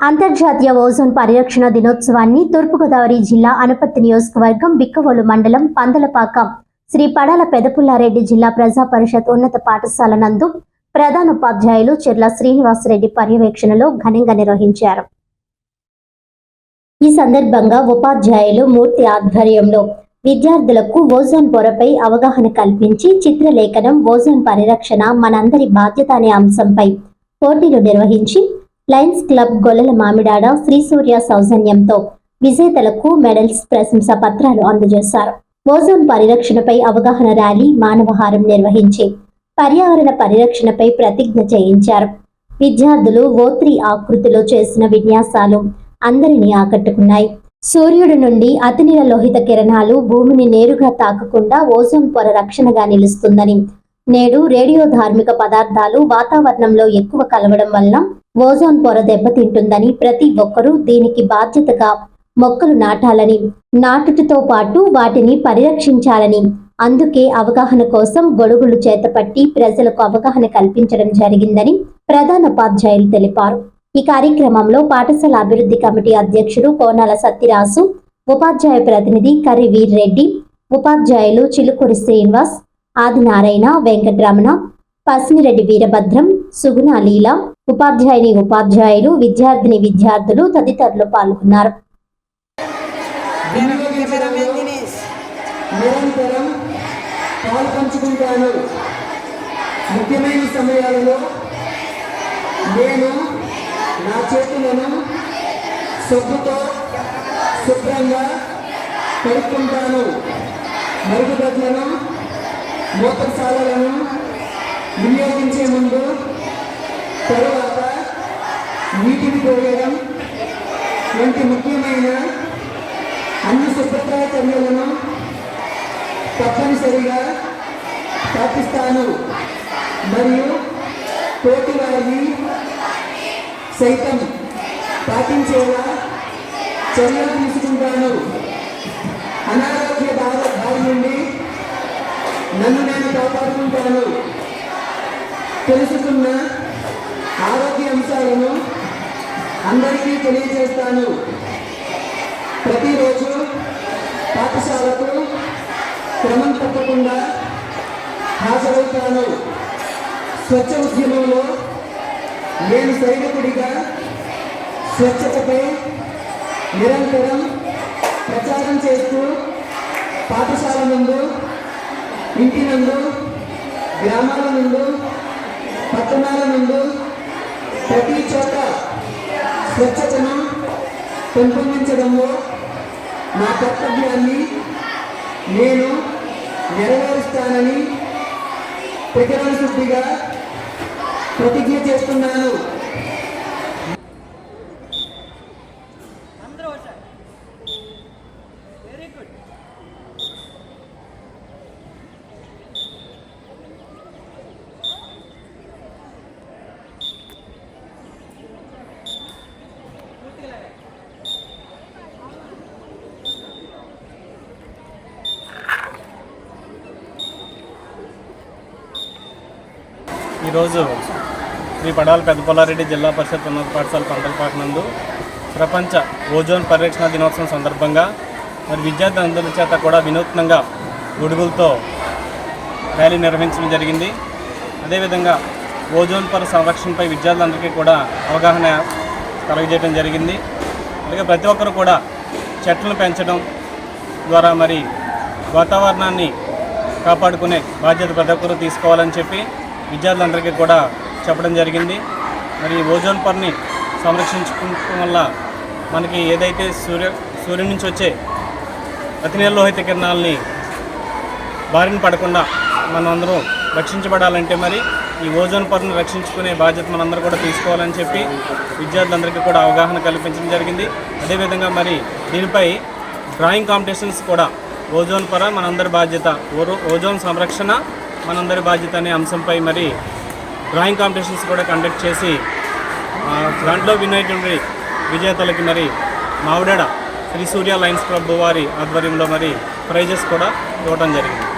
అంతర్జాతీయ ఓజోన్ పరిరక్షణ దినోత్సవాన్ని తూర్పుగోదావరి జిల్లా అనుపత్తి నియోజకవర్గం బిక్కవోలు మండలం పందలపాక శ్రీ పడాల పెదపుల్లారెడ్డి జిల్లా ప్రజా పరిషత్ ఉన్నత పాఠశాల నందు ప్రధానోపాధ్యాయులు చెర్ల శ్రీనివాసరెడ్డి పర్యవేక్షణలో ఘనంగా నిర్వహించారు. ఈ సందర్భంగా ఉపాధ్యాయులు మూర్తి ఆధ్వర్యంలో విద్యార్థులకు ఓజోన్ పొరపై అవగాహన కల్పించి చిత్రలేఖనం ఓజోన్ పరిరక్షణ మనందరి బాధ్యత అనే అంశంపై పోటీలు నిర్వహించి లయన్స్ క్లబ్ గొల్లల మామిడాడ శ్రీ సూర్య సౌజన్యంతో విజేతలకు మెడల్స్ ప్రశంసా పత్రాలు అందజేశారు. ఓజోన్ పరిరక్షణపై అవగాహన ర్యాలీ మానవహారం నిర్వహించి పర్యావరణ పరిరక్షణపై ప్రతిజ్ఞ చేయించారు. విద్యార్థులు ఓత్రి ఆకృతిలో చేసిన విన్యాసాలు అందరినీ ఆకట్టుకున్నాయి. సూర్యుడి నుండి అతినీల లోహిత కిరణాలు భూమిని నేరుగా తాకకుండా ఓజోన్ పొర రక్షణగా నిలుస్తుందని నేడు రేడియో ధార్మిక పదార్థాలు వాతావరణంలో ఎక్కువ కలవడం వల్ల ఓజోన్ పొర దెబ్బతింటుందని ప్రతి ఒక్కరూ దీనికి బాధ్యతగా మొక్కలు నాటాలని నాటుటతో పాటు వాటిని పరిరక్షించాలని. అందుకే అవగాహన కోసం గొడుగులు చేతపట్టి ప్రజలకు అవగాహన కల్పించడం జరిగిందని ప్రధానోపాధ్యాయులు తెలిపారు. ఈ కార్యక్రమంలో పాఠశాల అభివృద్ధి కమిటీ అధ్యక్షుడు కోనాల సత్యరాసు ఉపాధ్యాయ ప్రతినిధి కర్రి వీర్రెడ్డి ఉపాధ్యాయులు చిలుకూరి శ్రీనివాస్ ఆదినారాయణ వెంకటరమణ పసినిరెడ్డి వీరభద్రం సుగుణ లీల. ఉపాధ్యాయుని ఉపాధ్యాయులు విద్యార్థిని విద్యార్థులు తదితరులు పాల్గొన్నారు. నిరంతరం పాల్పంచుకుంటాను. ముఖ్యమైన సమయాలలో నేను నా చేతులను సబ్బుతో శుభ్రంగా కడుక్కుంటాను. మరుగుదొడ్లను మూత్రశాలలను వినియోగించే ముందు తరువాత నీటిని పోయడం వంటి ముఖ్యమైన అన్ని శుభ్రతా చర్యలను తప్పనిసరిగా పాటిస్తాను. మరియు తోటి వారిని సైతం పాటించేలా చర్యలు తీసుకుంటాను. అనారోగ్య బాధ బారి నుండి నన్ను నేను కాపాడుకుంటాను. తెలుసుకున్న ఆరోగ్య అంశాలను అందరికీ తెలియజేస్తాను. ప్రతిరోజు పాఠశాలకు క్రమం తప్పకుండా హాజరవుతాను. స్వచ్ఛ ఉద్యమంలో నేను సైనికుడిగా స్వచ్ఛతపై నిరంతరం ప్రచారం చేస్తూ పాఠశాల నుండు ఇంటి నందు గ్రామాల నుండు పట్టణాల నుండు ప్రతి చోట స్వచ్ఛతను పెంపొందించడంలో నా కర్తవ్యాన్ని నేను నెరవేరుస్తానని ప్రకటన శుద్ధిగా ప్రతిజ్ఞ చేస్తున్నాను. ఈరోజు శ్రీ పడాల పెద్దపల్లారెడ్డి జిల్లా పరిషత్ ఉన్నత పాఠశాల పంటలపాక నందు ప్రపంచ ఓజోన్ పరిరక్షణ దినోత్సవం సందర్భంగా మరి విద్యార్థులందరి చేత కూడా వినూత్నంగా గొడుగులతో ర్యాలీ నిర్వహించడం జరిగింది. అదేవిధంగా ఓజోన్ పర సంరక్షణపై విద్యార్థులందరికీ కూడా అవగాహన కలగజేయడం జరిగింది. అలాగే ప్రతి ఒక్కరు కూడా చెట్లను పెంచడం ద్వారా మరి వాతావరణాన్ని కాపాడుకునే బాధ్యత ప్రతి ఒక్కరూ తీసుకోవాలని చెప్పి విద్యార్థులందరికీ కూడా చెప్పడం జరిగింది. మరి ఓజోన్ పొరని సంరక్షించుకోవడం వల్ల మనకి ఏదైతే సూర్య సూర్యుడి నుంచి వచ్చే అతినీల లోహిత కిరణాలని బారిన పడకుండా మనందరం రక్షించబడాలంటే మరి ఈ ఓజోన్ పొరను రక్షించుకునే బాధ్యత మనందరూ కూడా తీసుకోవాలని చెప్పి విద్యార్థులందరికీ కూడా అవగాహన కల్పించడం జరిగింది. అదేవిధంగా మరి దీనిపై డ్రాయింగ్ కాంపిటీషన్స్ కూడా ఓజోన్ పొర మనందరి బాధ్యత. ఓరో- ఓజోన్ సంరక్షణ మనందరి బాధ్యత అనే అంశంపై మరి డ్రాయింగ్ కాంపిటీషన్స్ కూడా కండక్ట్ చేసి ఫ్రంట్లో విన్ అయినటువంటి విజేతలకి మరి మావిడ శ్రీ సూర్య లయన్స్ క్లబ్ వారి ఆధ్వర్యంలో మరి ప్రైజెస్ కూడా ఇవ్వడం జరిగింది.